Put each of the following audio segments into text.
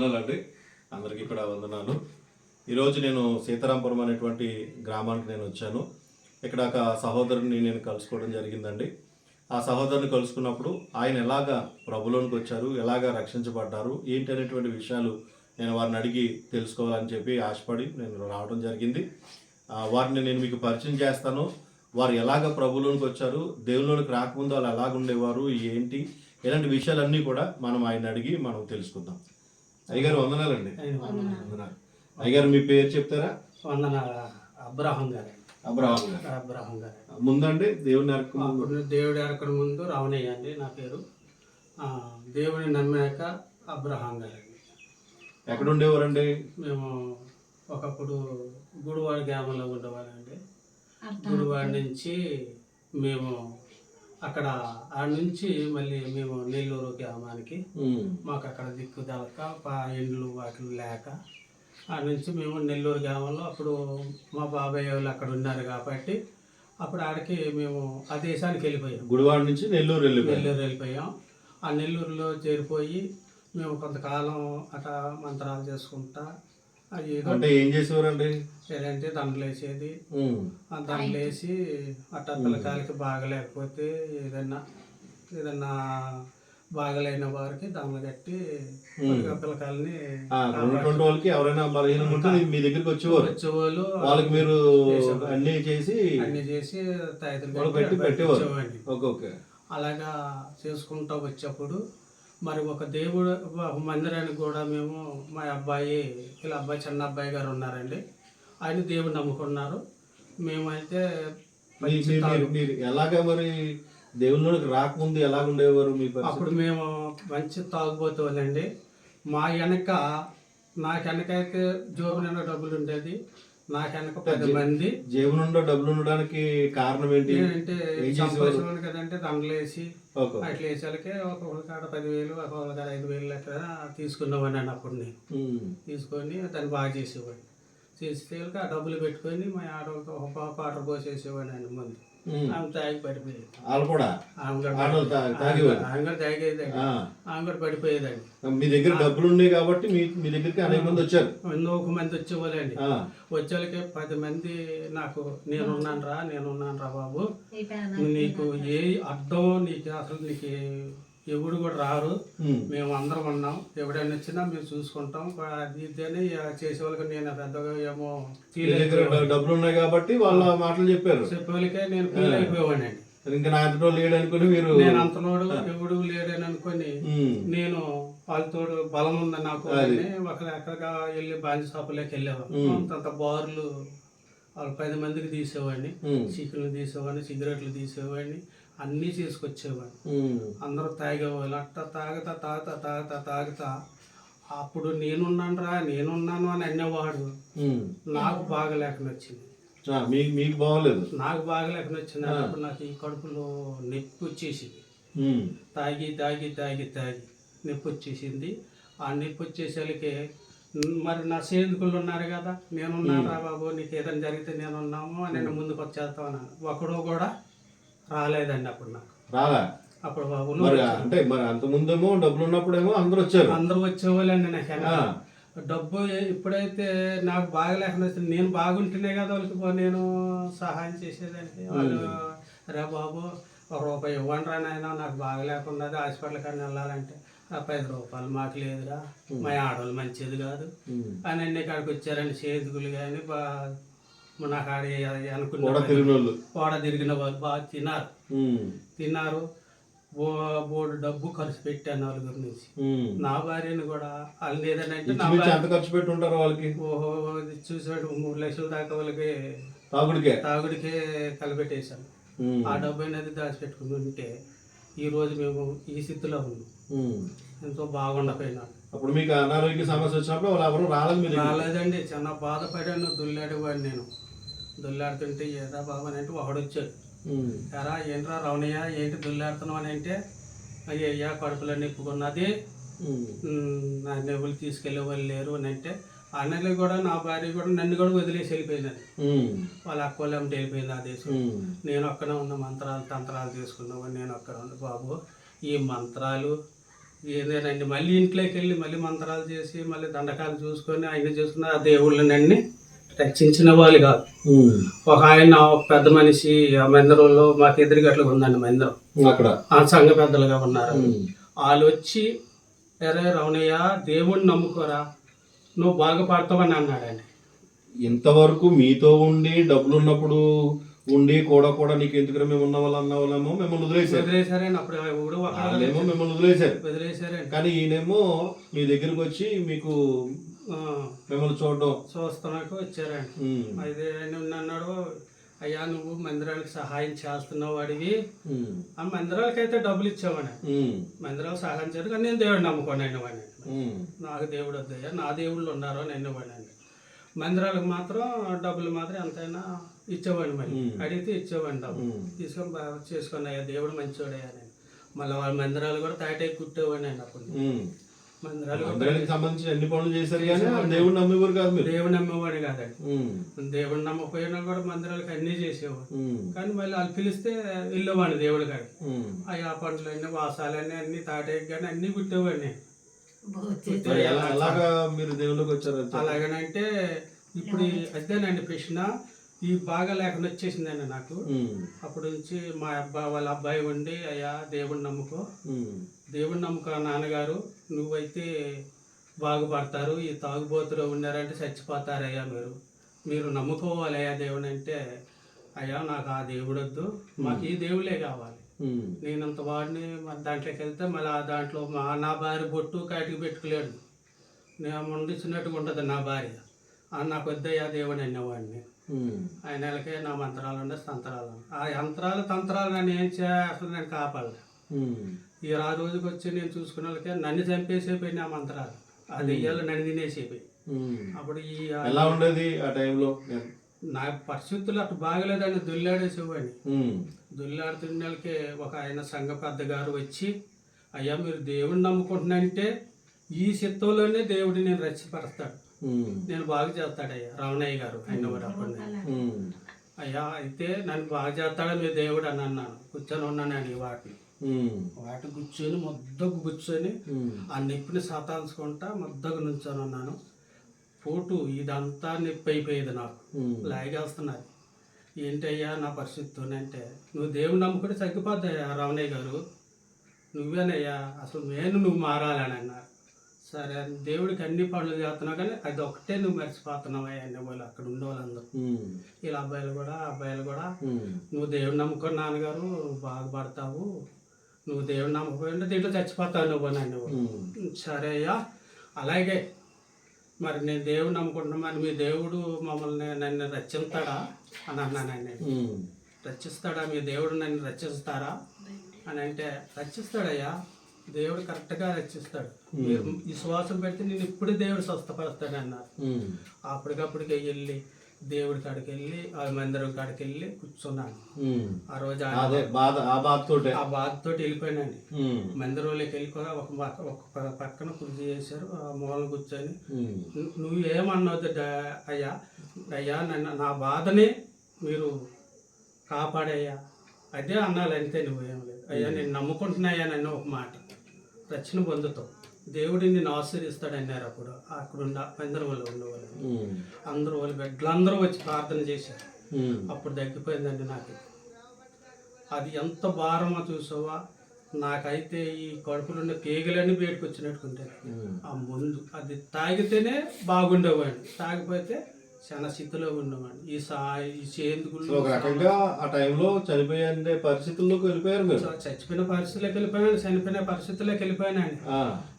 వందనాలండి. అందరికీ కూడా వందనాలు. ఈరోజు నేను సీతారాంపురం అనేటువంటి గ్రామానికి నేను వచ్చాను. ఇక్కడ ఒక సహోదరుని నేను కలుసుకోవడం జరిగిందండి. ఆ సహోదరుని కలుసుకున్నప్పుడు ఆయన ఎలాగా ప్రభులోనికి వచ్చారు ఎలాగా రక్షించబడ్డారు ఏంటి అనేటువంటి విషయాలు నేను వారిని అడిగి తెలుసుకోవాలని చెప్పి ఆశపడి నేను రావడం జరిగింది. వారిని నేను మీకు పరిచయం చేస్తాను. వారు ఎలాగ ప్రభులోనికి వచ్చారు దేవుళ్ళలోనికి రాకముందు వాళ్ళు ఎలాగ ఉండేవారు ఏంటి ఇలాంటి విషయాలన్నీ కూడా మనం ఆయన అడిగి మనం తెలుసుకుందాం. అయ్యగారు వందనాలండి. వందనాలు. అయ్యగారు మీ పేరు చెప్తారా? వందన అబ్రహం గారు అబ్రహాం గారు. అబ్రహం గారు. ముందండి దేవుని నరకం దేవుడి అరకడ ముందు రావణయ్య అండి నా పేరు. ఆ, దేవుడిని నమ్మాక అబ్రహం గారు అండి. ఎక్కడ ఉండేవారండి మేము ఒకప్పుడు గుడివాడ గ్రామంలో ఉండేవాళ్ళండి గుడివాడ నుంచి మేము అక్కడ ఆ నుంచి మళ్ళీ మేము నెల్లూరు గ్రామానికి మాకు అక్కడ దిక్కు దలక ఇండ్లు వాటిలు లేక ఆ నుంచి మేము నెల్లూరు గ్రామంలో అప్పుడు మా బాబాయ్ వాళ్ళు అక్కడ ఉన్నారు కాబట్టి అప్పుడు ఆడికి మేము ఆ దేశానికి వెళ్ళిపోయాం. గుడివాడ నుంచి నెల్లూరు వెళ్ళిపోయారు నెల్లూరు వెళ్ళిపోయాం. ఆ నెల్లూరులో చేరిపోయి మేము కొంతకాలం అట్లా మంత్రాలు చేసుకుంటా అంటే ఏం చేసేవారండి? ఏదంటే దండలు వేసేది ఆ దండలు వేసి అట్టా పిల్లకాయలకి బాగలేకపోతే ఏదన్నా ఏదన్నా బాగలేని వారికి దండలు కట్టి పిల్లకాయలని ఉన్నటువంటి వాళ్ళకి ఎవరైనా బలహీనం ఉంటే మీ దగ్గరికి వచ్చేవారు? వచ్చేవాళ్ళు వాళ్ళకి మీరు. అన్ని చేసి అన్ని చేసి వాళ్ళు పెట్టి పెట్టేవారు? ఓకే. అలాగా చేసుకుంటూ వచ్చేప్పుడు మరి ఒక దేవుడు ఒక మందిరానికి కూడా మేము మా అబ్బాయి ఇలా అబ్బాయి చిన్న అబ్బాయి గారు ఉన్నారండి. ఆయన దేవుడు నమ్ముకున్నారు. మేమైతే మీరు ఎలాగ మరి దేవుళ్ళలోకి రాకముందు ఎలాగ ఉండేవారు మీ? అప్పుడు మేము మంచి తాగుబోతులండి మా వెనక నాకు వెనకైతే జోబు నిండా డబ్బులు ఉండేది. నాకు వెనక పది మంది జేబు నుండి డబ్బులు ఉండడానికి కారణం ఏంటి సంపాదించేవాళ్ళు కదంటే దండలు వేసి అట్లా వేసాలకే ఒక కాడ పదివేలు ఒక కాడ ఐదు వేలు లెక్క తీసుకున్నామని అప్పుడు నేను తీసుకొని దాన్ని బాగా చేసేవాడిని చేస్తే ఆ డబ్బులు పెట్టుకొని మా ఆడవాళ్ళతో ఒక క్వార్టర్ పోసేసేవాడిని ముందు. ఆమె తాగి పడిపోయేది. వాళ్ళు కూడా? తా- తాగేవారు? ఆమె కూడా తాగేదండి. ఆ, ఆమె కూడా పడిపోయేదండి. మీ దగ్గర డబ్బులు ఉన్నాయి కాబట్టి మీ మీ దగ్గరికి అనేక మంది వచ్చారు. ఎన్నో ఒక మంది వచ్చేవాళ్ళండి. ఆ, వచ్చేళ్ళకి పది మంది నాకు నేనున్నాను రా నేనున్నాను రా బాబు. నీకు ఏ అడ్డం నీకు అసలు నీకు ఎవడు కూడా రారు. మేము అందరం ఉన్నాం. ఎవడైనా వచ్చినా మేము చూసుకుంటాం. అది ఇది అని చేసేవాళ్ళకి నేను పెద్దగా ఏమో ఫీల్ డబ్బులు ఉన్నాయి కాబట్టి వాళ్ళ మాటలు చెప్పారు. చెప్పేవాళ్ళకే నేను ఫీల్ అయిపోయానండి ఇంకా నా అంతటో లేడు అనుకుని మీరు నేను అంతలోడు ఎవడు లేడని అనుకొని నేను వాళ్ళతో బలం ఉంది నాకు ఒక ఎక్కడిగా వెళ్ళి బాంజీ షాపులోకి వెళ్ళేవాడు ఉమ్. అంతంత బార్లు వాళ్ళు పది మందికి తీసేవాడిని. ఉమ్, చికెన్లు తీసేవాడిని సిగరెట్లు తీసేవాడిని. అన్నీ చేసుకొచ్చేవాడిని ఉమ్, అందరూ తాగేవాళ్ళు అట్ట తాగుతా తాగుతా తాగుతా తాగుతా. అప్పుడు నేనున్నాను రా నేనున్నాను అని అనేవాడు. నాకు ఆ, మీ- మీకు బాగోలేదు. నాకు బాగలేకని వచ్చింది అప్పుడు నాకు ఈ కడుపులో నొప్పి వచ్చేసింది. తాగి తాగి తాగి తాగి నొప్పి వచ్చేసింది. ఆ నొప్పి వచ్చేసరికి మరి నా స్నేహితులు ఉన్నారు కదా నేనున్నాను రా బాబు నీకు ఏదైనా జరిగితే నేనున్నాము అని నేను ముందుకు వచ్చేస్తాను ఒకడు కూడా రాలేదండి అప్పుడు నాకు. రాలా? అప్పుడు మరి అంటే మరి అంత ముందేమో డబ్బులు ఉన్నప్పుడేమో అందరూ వచ్చారు. అందరూ వచ్చేవాళ్ళండి నాకు. ఆ, డబ్బు ఇప్పుడైతే నాకు బాగలేకుండా వచ్చింది. నేను బాగుంటేనే కదా వాళ్ళకి పో- నేను సహాయం చేసేదానికి. వాళ్ళు రే బాబు ఒక రూపాయి ఇవ్వండి రా నాయన నాకు బాగలేకుండా హాస్పిటల్ కానీ వెళ్ళాలంటే ఆ పది రూపాయలు మాకు లేదురా. మా ఆడవాళ్ళు మంచిది కాదు. అని అన్ని కాడికి వచ్చారండి. చేతుకులు కానీ బా నాకు ఆడ కూడా తిరిగిన వాళ్ళు. కోడ తిరిగిన వాళ్ళు. బాగా తిన్నారు. తిన్నారు. బోర్డు డబ్బు ఖర్చు పెట్టాను నలుగురు నుంచి. నా భార్యని కూడా వాళ్ళు నా భార్య ఎంత ఖర్చు పెట్టి ఉంటారు వాళ్ళకి? ఓహో చూసాడు మూడు లక్షల దాకా వాళ్ళకి తాగుడికే? తాగుడికే కలిపెట్టేశాను ఆ డబ్బు అనేది దాచిపెట్టుకుని ఉంటే ఈ రోజు మేము ఈ స్థితిలో ఉన్నాం. ఎంతో బాగుండపోయినా అప్పుడు మీకు అనారోగ్య సమస్య వచ్చినప్పుడు వాళ్ళు ఎవరు రాలేదు రాలేదండి. చాలా బాధపడాను దుల్లాడేవాడిని నేను. దుల్లాడుతుంటే ఏదా బాబు అని అంటే ఒకడు వచ్చాడు ఉమ్, ఎరా ఏంట్రా రవణయ్య ఏంటి దుల్లాడుతున్నావు అని అంటే అయ్యా కడుపులో నిప్పుకున్నది నా నెవ్వులు తీసుకెళ్ళే వాళ్ళు లేరు అని అంటే అన్నలు కూడా నా భార్య కూడా నన్ను కూడా వదిలేసి వెళ్ళిపోయినది వాళ్ళ అక్క వాళ్ళు ఏమిటి వెళ్ళిపోయింది ఆ దేశం. నేను ఒక్కనే ఉన్న మంత్రాలు తంత్రాలు తీసుకున్నావు నేను ఒక్కడ ఉన్న బాబు. ఈ మంత్రాలు ఏదేనండి మళ్ళీ ఇంట్లోకి వెళ్ళి మళ్ళీ మంత్రాలు చేసి మళ్ళీ దండకాలు చూసుకొని ఆయన చూసుకున్న ఆ దేవుళ్ళనండి రక్షించిన వాళ్ళు కాదు. ఒక ఆయన పెద్ద మనిషి ఆ మందిరంలో మాకు ఎదురుగట్లు ఉందండి మందిరం అక్కడ. ఆ సంఘ పెద్దలుగా ఉన్నారు. వాళ్ళు వచ్చి ఎరే రమణయ్య దేవుణ్ణి నమ్ముకోరా నువ్వు బాగుపడతావని అన్నాడండి. ఇంతవరకు మీతో ఉండి డబ్బులు ఉన్నప్పుడు ఉండి కూడా కూడా నీకు ఎందుకు మేము ఉన్న వాళ్ళు అన్న వాళ్ళేమో మిమ్మల్ని వదిలేశారు. వదిలేశారండి. అప్పుడు ఊడు వాళ్ళేమో మిమ్మల్ని వదిలేశారు. వదిలేశారండి. కానీ ఈయనేమో మీ దగ్గరికి వచ్చి మీకు మిమ్మల్ని చూడడం. చూస్తున్నాక వచ్చారండి. అయితే ఆయన అన్నాడు అయ్యా నువ్వు మందిరానికి సహాయం చేస్తున్నావు అడిగి ఆ మందిరాలకి అయితే డబ్బులు ఇచ్చామని. మందిరాలు సహాయం చేయరు కానీ నేను దేవుడు నమ్ముకోండి వాడిని నాకు దేవుడు వద్దయ్యా నా దేవుళ్ళు ఉన్నారు నేను వాడిని మందిరాలకు మాత్రం డబ్బులు మాత్రం ఎంతైనా ఇచ్చేవాడిని మ్మ్. అడిగితే ఇచ్చేవాడిని డబ్బులు. ఉమ్, తీసుకొని బాగా చేసుకుని అయ్యా దేవుడు మంచివాడయ్యా నేను మళ్ళీ వాళ్ళ మందిరాలు కూడా తాటే కుట్టేవాడిని అండి అప్పుడు. ఉమ్. మందిరాలు కూడా మందిరానికి సంబంధించి అన్ని పనులు చేశారు కానీ ఆ దేవుడు నమ్మేవారు కాదు మీరు. దేవుడు నమ్మేవాడు కాదండి. దేవుడు నమ్మకపోయినా కూడా మందిరాలకు అన్నీ చేసేవాడు. కానీ మళ్ళీ వాళ్ళు పిలిస్తే వెళ్ళేవాడిని దేవుడి ఉమ్. అయ్యా పండ్లన్నీ వాసాలన్నీ అన్ని తాటేకి కానీ అన్నీ కుట్టేవాడిని ఎలాగా మీరు దేవుళ్ళకి వచ్చారు అది. అలాగనంటే ఇప్పుడు అదేనండి ప్రశ్న ఈ బాగా లేకుండా వచ్చేసిందండి నాకు. అప్పటి నుంచి మా అబ్బాయి వాళ్ళ అబ్బాయి ఉండి అయ్యా దేవుడిని నమ్ముకో. ఉమ్, దేవుడిని నమ్ముకో నాన్నగారు. నువ్వైతే బాగుపడతారు ఈ తాగుబోతులు ఉన్నారంటే చచ్చిపోతారయ్యా మీరు. మీరు నమ్ముకోవాలి అయ్యా దేవుని అంటే అయ్యా నాకు ఆ దేవుడు వద్దు. మాకు ఈ దేవుళ్ళే కావాలి. నేనంత వాడిని మరి దాంట్లోకి వెళ్తే మళ్ళీ ఆ దాంట్లో మా నా భార్య బొట్టు కాటికి పెట్టుకోలేడు. నేను ముండిచ్చినట్టుగా ఉంటుంది నా భార్య. ఆ నాకు వద్దయ్యా దేవుడు అనేవాడిని. ఆయన నెలకే నా మంత్రాలు ఉండే తంత్రాలు. ఆ యంత్రాలు తంత్రాలు నన్ను ఏం చేయాలి? నేను కాపాడలే. ఉమ్, ఈ ఆ రోజుకి వచ్చి నేను చూసుకున్న వాళ్ళకే నన్ను చంపేసేపోయి నా మంత్రాలు. ఆ దెయ్యాలు నన్ను తినేసేపోయి. అప్పుడు ఈ ఎలా ఉండేది ఆ టైంలో? నా పరిస్థితులు అటు బాగలేదని దుల్లాడేసేవాడిని. దుల్లాడుతున్న వాళ్ళకి ఒక ఆయన సంఘ పెద్ద గారు వచ్చి అయ్యా మీరు దేవుడిని నమ్ముకుంటున్నారంటే ఈ చిత్తంలోనే దేవుడిని నేను రక్షపరుస్తాడు నేను బాగు చేస్తాడయ్యా రావణయ్య గారు ఆయన కూడా అయ్యా అయితే నన్ను బాగు చేస్తాడా మీ దేవుడు అని అన్నాను. కూర్చొని ఉన్నాను ఈ వాటిని. వాటి కూర్చొని ముద్దకు కూర్చొని ఆ నొప్పిని సాతాల్చుకుంటా ముద్దకు నుంచొని ఉన్నాను. పోటు ఇదంతా నొప్పి అయిపోయేది నాకు. ఉమ్, లాగేస్తున్నది ఏంటయ్యా నా పరిస్థితి అంటే నువ్వు దేవుని నమ్ముకుంటే తగ్గిపోద్దయ్యా రావణయ్య గారు. నువ్వేనయ్యా అసలు నేను నువ్వు మారాలని అన్నారు సరే దేవుడికి అన్ని పనులు చేస్తున్నావు కానీ అది ఒక్కటే నువ్వు మర్చిపోతున్నావయ్యా అనే వాళ్ళు అక్కడ ఉండే వాళ్ళందరూ ఉమ్, వీళ్ళ అబ్బాయిలు కూడా అబ్బాయిలు కూడా నువ్వు దేవుని నమ్ముకుని నాన్నగారు బాగుపడతావు. నువ్వు దేవుని నమ్మకపోయింటే దీంట్లో చచ్చిపోతావు నువ్వు అని. ఉమ్, సరే అయ్యా. అలాగే మరి నేను దేవుడు నమ్ముకుంటున్నా మరి మీ దేవుడు మమ్మల్ని నన్ను రక్షిస్తాడా అని అన్నాను నేను. రక్షిస్తాడా? మీ దేవుడు నన్ను రక్షిస్తారా? అని అంటే రక్షిస్తాడయ్యా. దేవుడు కరెక్ట్గా రక్షిస్తాడు. మీరు విశ్వాసం పెడితే నేను ఇప్పుడు దేవుడు స్వస్థపరుస్తాడు అన్నారు. అప్పటికప్పటికే వెళ్ళి దేవుడి కాడికి వెళ్ళి ఆ మందిరం కాడికి వెళ్ళి కూర్చున్నాను. ఆ రోజు ఆ- బాధతోటే. ఆ బాధతో వెళ్ళిపోయానండి. మందిరంలోకి వెళ్ళి కూడా ఒక ఒక పక్కన కుర్చీ చేశారు ఆ మూల కూర్చొని. ఉమ్, "ను- నువ్వు ఏమన్నావు అయ్యా అయ్యా నన్ను నా బాధని మీరు కాపాడయ్యా. అదే అన్నాలి అంతే నువ్వు ఏం లేదు. అయ్యా నేను నమ్ముకుంటున్నాయా నన్ను ఒక మాట. రక్షణ పొందుతావు. దేవుడిని నేను ఆశీర్దిస్తాడు అన్నారు అప్పుడు. అక్కడ ఉన్న మందిరంలో ఉండేవాళ్ళు అందరూ వాళ్ళు బిడ్డలందరూ వచ్చి ప్రార్థన చేశారు. అప్పుడు తగ్గిపోయిందండి నాకు. అది ఎంత భారమో చూసావా? నాకైతే ఈ కడుపులున్న కేగలన్నీ బయటకు వచ్చినట్టుకుంటాయి. ఉమ్. ఆ ముందు అది తాగితేనే బాగుండేవాడిని. తాగిపోతే చాలా స్థితిలో ఉండేవాడిని ఈ సా ఈ చేందుకులు సో ఒక రకంగా ఆ టైంలో చనిపోయే పరిస్థితుల్లోకి వెళ్ళిపోయారు మీరు. చచ్చిపోయిన పరిస్థితిలోకి వెళ్ళిపోయాను చనిపోయిన పరిస్థితిలోకి వెళ్ళిపోయానండి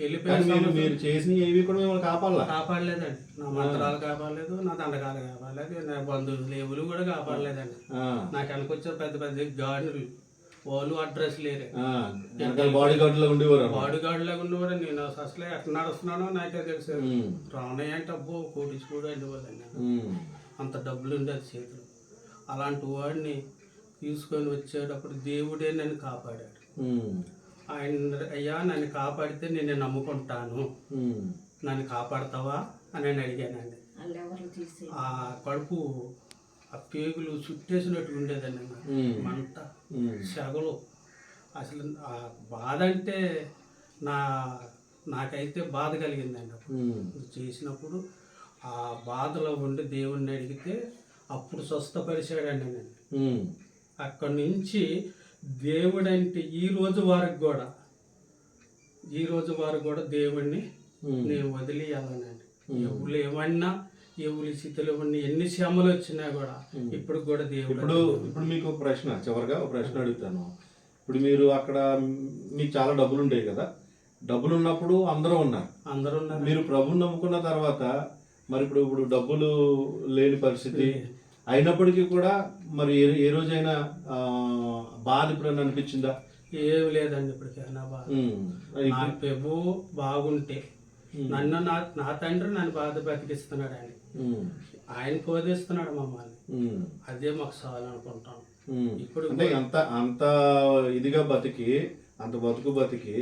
వెళ్ళిపోయిన మీరు చేసిన ఏవి కూడా మిమ్మల్ని కాపాడాల? కాపాడలేదండి. నా మంత్రాలు కాపాడలేదు నా దండకాలు కాపాడలేదు నా బంధువులు ఎవరు కూడా కాపాడలేదండి. నాకు వెనకొచ్చారు పెద్ద పెద్ద గాడులు వాళ్ళు అడ్రస్ లేరు. బాడీ గార్డ్లో ఉండేవారు అన్నమాట. బాడీగార్డ్ లాగా ఉన్నవాడు నేను అసలు ఎక్కడ నడుస్తున్నానో నాకే తెలుసు. రావణయ్య అంటే అబ్బో అనేవాళ్ళండి ఉమ్, అంత డబ్బులు ఉండేది చేతులు. అలాంటి వాడిని తీసుకొని వచ్చేటప్పుడు దేవుడే నన్ను కాపాడాడు. ఆయన అయ్యా నన్ను కాపాడితే నేను నమ్ముకుంటాను. నన్ను కాపాడతావా? అని నేను అడిగానండి. ఆ కడుపు ఆ పేగులు చుట్టేసినట్టు ఉండేదండి మంట సెగలు అసలు ఆ బాధ అంటే నా నాకైతే బాధ కలిగిందండి అప్పుడు. చేసినప్పుడు ఆ బాధలో ఉండి దేవుణ్ణి అడిగితే అప్పుడు స్వస్థపరిచాడండి నేను అక్కడి నుంచి దేవుడంటే ఈ రోజు వారికి కూడా ఈ రోజు వారికి కూడా దేవుణ్ణి నేను వదిలేయాలనండి ఎవరు ఏమన్నా స్థితిలో ఉన్న ఎన్ని శ్రమలు వచ్చినా కూడా ఇప్పుడు కూడా దేవుడు ఇప్పుడు ఇప్పుడు మీకు ఒక ప్రశ్న చివరిగా ఒక ప్రశ్న అడుగుతాను. ఇప్పుడు మీరు అక్కడ మీకు చాలా డబ్బులు ఉండేవి కదా. డబ్బులు ఉన్నప్పుడు అందరూ ఉన్నారు. అందరూ ఉన్నారు. మీరు ప్రభుని నమ్ముకున్న తర్వాత మరి ఇప్పుడు ఇప్పుడు డబ్బులు లేని పరిస్థితి అయినప్పటికీ కూడా మరి ఏ ఏ రోజైనా బాధ ఎప్పుడైనా అనిపించిందా? ఏం లేదండి ఇప్పటికైనా బాధ. నా ప్రభు బాగుంటే నన్ను నా నా తండ్రి నన్ను బాధ బతికిస్తున్నాడు ఉమ్, ఆయన పోదిస్తున్నాడు మమ్మల్ని. అదే మాకు చాలు అనుకుంటాం ఉమ్. ఇప్పుడు అంటే అంత అంత ఇదిగా బతికి అంత బతుకు బతికి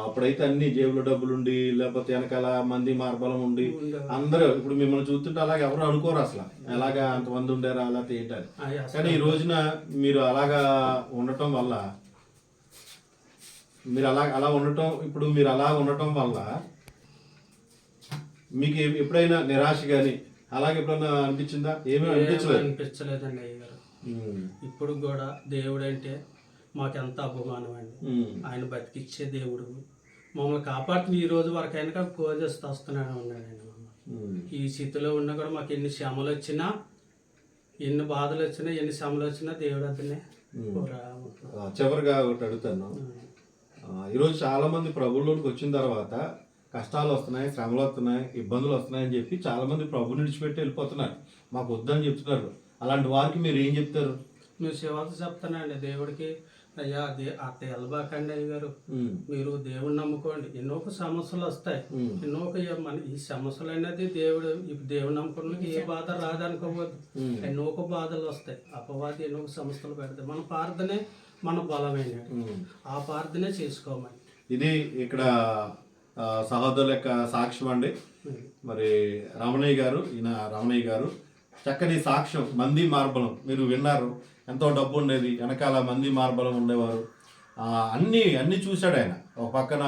అప్పుడైతే అన్ని జేబులో డబ్బులుండి లేకపోతే వెనకాల మంది మార్బలం ఉండి. అందరూ ఇప్పుడు మిమ్మల్ని చూస్తుంటే అలాగే ఎవరు అనుకోరు అసలు. ఎలాగా అంతమంది ఉండారా అలా అసలు కానీ ఈ రోజున మీరు అలాగా ఉండటం వల్ల మీరు అలా అలా ఉండటం ఇప్పుడు మీరు అలా ఉండటం వల్ల మీకు ఎప్పుడైనా నిరాశ కానీ అలాగే ఎప్పుడైనా అనిపించిందా? ఏమీ అనిపించలేదు? అనిపించలేదండి అయ్య గారు ఉమ్, ఇప్పుడు కూడా దేవుడు అంటే మాకెంత అభిమానం అండి. ఆయన బతికిచ్చే దేవుడు. మమ్మల్ని కాపాడుతున్న ఈ రోజు వరకు అయినా పూజిస్తూ వస్తున్నాడు ఉన్నాడండి మమ్మల్ని. ఈ స్థితిలో ఉన్నా కూడా మాకు ఎన్ని శ్రమలు వచ్చినా ఎన్ని బాధలు వచ్చినా ఎన్ని శ్రమలు వచ్చినా దేవుడు అతనే చివరిగా ఒకటి అడుగుతాను. ఈరోజు చాలా మంది ప్రభువులోకి వచ్చిన తర్వాత కష్టాలు వస్తున్నాయి శ్రమలు వస్తున్నాయి ఇబ్బందులు వస్తున్నాయి అని చెప్పి చాలా మంది ప్రభు విడిచిపెట్టి వెళ్ళిపోతున్నారు. మాకు వద్దని చెప్తున్నారు. అలాంటి వారికి మీరు ఏం చెప్తారు? మీరు శివాత చెప్తానండి. దేవుడికి అయ్యా దే అత్త వెళ్ళబాకండి అయ్య గారు. మీరు దేవుడిని నమ్ముకోండి. ఎన్నో ఒక సమస్యలు వస్తాయి. ఎన్నో మన ఈ సమస్యలు అనేది దేవుడు దేవుడు నమ్ముకున్నకి ఏ బాధ రాదనుకోవద్దు. ఎన్నో ఒక బాధలు వస్తాయి. అపవాది ఎన్నో ఒక సమస్యలు పెడతాయి. మన ప్రార్థనే మన బలమైన. ఆ ప్రార్థనే చేసుకోమని. ఇది ఇక్కడ సహోదరుల యొక్క సాక్ష్యం అండి. మరి రమణయ్య గారు ఈయన రమణయ్య గారు చక్కని సాక్ష్యం మంది మార్బలం. మీరు విన్నారు ఎంతో డబ్బు ఉండేది వెనకాల మంది మార్బలం ఉండేవారు. అన్నీ అన్నీ చూశాడు ఆయన. ఒక పక్కన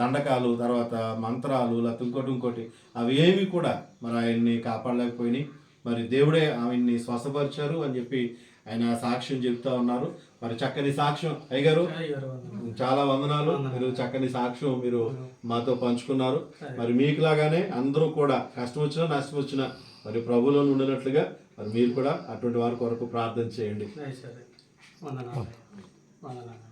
దండకాలు తర్వాత మంత్రాలు లేకపోతే ఇంకోటి ఇంకోటి. అవి ఏవి కూడా మరి ఆయన్ని కాపాడలేకపోయినాయి. మరి దేవుడే ఆయన్ని స్వస్థపరిచారు అని చెప్పి ఆయన సాక్ష్యం చెప్తా ఉన్నారు. మరి చక్కని సాక్ష్యం. అయ్యగారు. చాలా వందనాలు. మీరు చక్కని సాక్ష్యం మీరు మాతో పంచుకున్నారు. మరి మీకు లాగానే అందరూ కూడా కష్టం వచ్చినా నష్టం వచ్చినా మరి ప్రభులో ఉండినట్లుగా మరి మీరు కూడా అటువంటి వారి కొరకు ప్రార్థన చేయండి. సరే వందనాలు. వందనాలు.